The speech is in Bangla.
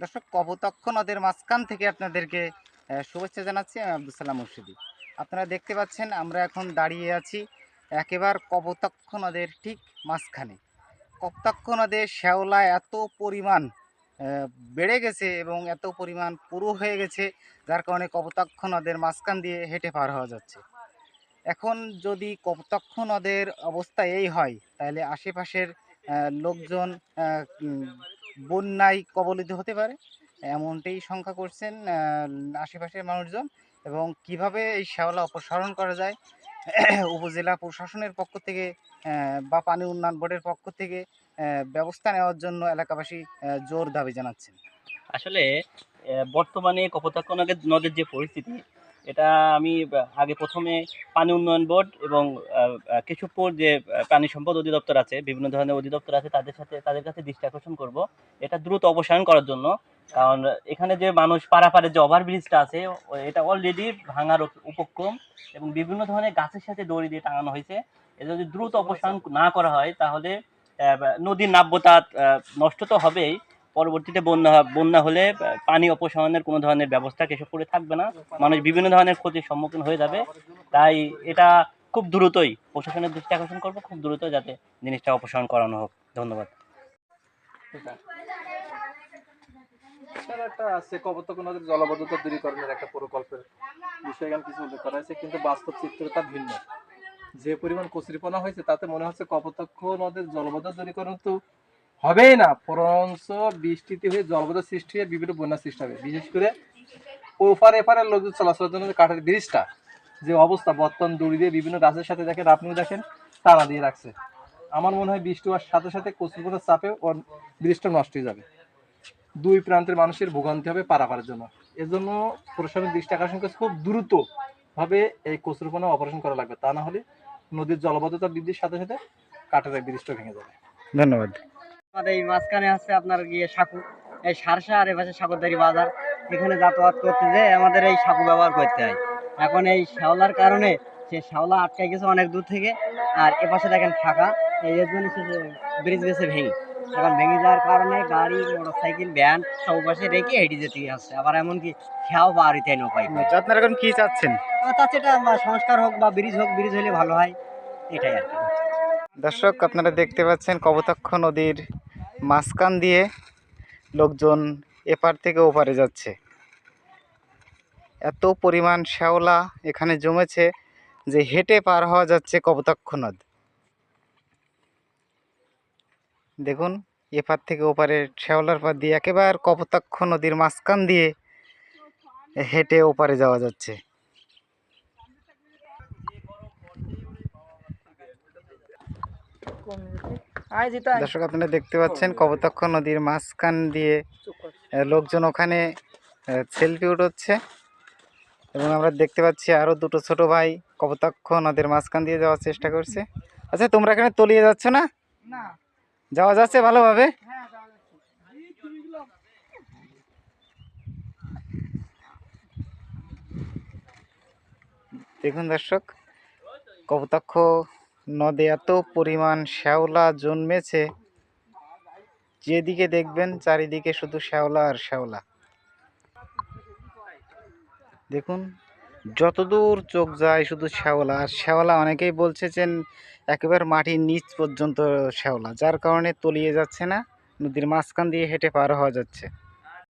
দর্শক কপোতাক্ষ নদের মাঝখান থেকে আপনাদেরকে শুভেচ্ছা জানাচ্ছি আমি আব্দুল সালাম মুর্শিদি। আপনারা দেখতে পাচ্ছেন, আমরা এখন দাঁড়িয়ে আছি একেবারে কপোতাক্ষ নদের ঠিক মাঝখানে। কপোতাক্ষ নদের শ্যাওলা এত পরিমাণ বেড়ে গেছে এবং এত পরিমাণ পুরো হয়ে গেছে, যার কারণে কপোতাক্ষ নদের মাঝখান দিয়ে হেঁটে পার হওয়া যাচ্ছে। এখন যদি কপোতাক্ষ নদের অবস্থা এই হয়, তাহলে আশেপাশের লোকজন বন্যায় কবলিত হতে পারে, এমনটাই শঙ্কা করছেন আশেপাশের মানুষজন এবং কীভাবে এই শ্যাওলা অপসারণ করা যায়, উপজেলা প্রশাসনের পক্ষ থেকে বা পানি উন্নয়ন বোর্ডের পক্ষ থেকে ব্যবস্থা নেওয়ার জন্য এলাকাবাসী জোর দাবি জানাচ্ছেন। আসলে বর্তমানে কপোতাক্ষ নদের যে পরিস্থিতি এটা আমি আগে প্রথমে পানি উন্নয়ন বোর্ড এবং কেশবপুর যে প্রাণী সম্পদ অধিদপ্তর আছে, বিভিন্ন ধরনের অধিদপ্তর আছে, তাদের সাথে, তাদের কাছে দৃষ্টি আকর্ষণ করব। এটা দ্রুত অপসারণ করার জন্য, কারণ এখানে যে মানুষ পারাপারের যে ওভারব্রিজটা আছে এটা অলরেডি ভাঙার উপ- উপক্রম এবং বিভিন্ন ধরনের গাছের সাথে দড়ি দিয়ে টাঙানো হয়েছে। এটা যদি দ্রুত অপসারণ না করা হয়, তাহলে নদীর নাব্যতা নষ্ট তো হবেই পরবর্তীতে বন্যা বন্যা হলে পানি অপসারণের কোনো ধরনের ব্যবস্থা কেশবপুরে থাকবে না। মানুষ বিভিন্ন ধরনের ক্ষতির সম্মুখীন হয়ে যাবে। তাই এটা খুব দ্রুতই প্রশাসনের দৃষ্টি আকর্ষণ করব, খুব দ্রুত যাতে জিনিসটা অপসারণ করানো হোক। ধন্যবাদ। করা যে পরিমাণ কচুরিপনা হয়েছে, তাতে মনে হচ্ছে কপোতাক্ষ নদের জলবদ্ধতা দূরীকরণ তো হবেই না বরঞ্চ বৃষ্টিতে হয়ে জলবদ্ধ সৃষ্টি হয়ে বিভিন্ন বন্যা সৃষ্টি হবে। বিশেষ করে ওপারে এপারের লোকজন চলাচলের জন্য কাঠের ব্রিজটা, যে অবস্থা, বর্তমান দড়ি দিয়ে বিভিন্ন গাছের সাথে দেখেন, আপনিও দেখেন তারা দিয়ে রাখছে। আমার মনে হয় বৃষ্টি হওয়ার সাথে সাথে কচুরিপনার চাপে ওর ব্রিজটা নষ্ট হয়ে যাবে। দুই প্রান্তের মানুষের ভোগান্তি হবে পারাপারের জন্য। এজন্য প্রশাসনের দৃষ্টি আকর্ষণ করছে, খুব দ্রুত ভাবে এই কচুরপনা অপারেশন করা লাগবে। তা না হলে নদীর জলবদ্ধতা বৃদ্ধির সাথে সাথে কাঠের ব্রিজটা ভেঙে যাবে। ধন্যবাদ। আমাদের এই মাঝখানে আছে আপনার গিয়ে সাঁকু এই সারসা আর এপাশে সাগরদারি বাজার। এখানে যাতায়াত করতে যে আমাদের এই সাঁকু ব্যবহার করতে হয়। এখন এই শ্যাওলার কারণে সে শ্যাওলা আটকে গেছে অনেক দূর থেকে। আর এপাশে দেখেন ফাঁকা এই জন্য সে ব্রিজ গেছে ভেঙে। এখন ভেঙে যাওয়ার কারণে গাড়ি মোটরসাইকেল ভ্যান সব পাশে রেখে হেঁটে যেতে আসছে। আবার এমনকি খেয়াও পাওয়ার ইতে নৌকায়। আচ্ছা, আপনারা এখন কি চাচ্ছেন? এটা সংস্কার হোক বা ব্রিজ হোক ব্রিজ হলে ভালো হয়। এটাই আর কি। দর্শক আপনারা দেখতে পাচ্ছেন কপোতাক্ষ নদীর মাঝখান দিয়ে লোকজন এপার থেকে ওপারে যাচ্ছে। এত পরিমাণ শ্যাওলা এখানে জমেছে যে হেঁটে পার হওয়া যাচ্ছে কপোতাক্ষ নদ। দেখুন, এপার থেকে ওপারে শ্যাওলার পার দিয়ে একেবারে কপোতাক্ষ নদীর মাঝখান দিয়ে হেঁটে ওপারে যাওয়া যাচ্ছে। দর্শক আপনারা দেখতে পাচ্ছেন কপোতাক্ষ নদীর মাঝখান দিয়ে লোকজন ওখানে সেলফি উঠোচ্ছে। এবং আমরা দেখতে পাচ্ছি আরও দুটো ছোট ভাই কপোতাক্ষ নদীর মাঝখান দিয়ে যাওয়ার চেষ্টা করছে। আচ্ছা তোমরা এখানে তলিয়ে যাচ্ছ না? যাওয়া যাচ্ছে ভালোভাবে? দেখুন দর্শক কপোতাক্ষ নদে এত পরিমাণ শ্যাওলা জন্মেছে, যেদিকে দেখবেন চারিদিকে শুধু শ্যাওলা আর শ্যাওলা। দেখুন, যতদূর চোখ যায় শুধু শ্যাওলা, আর শ্যাওলা অনেকেই বলছে যে একেবারে মাটির নিচ পর্যন্ত শ্যাওলা, যার কারণে তলিয়ে যাচ্ছে না, নদীর মাঝখান দিয়ে হেঁটে পার হওয়া যাচ্ছে।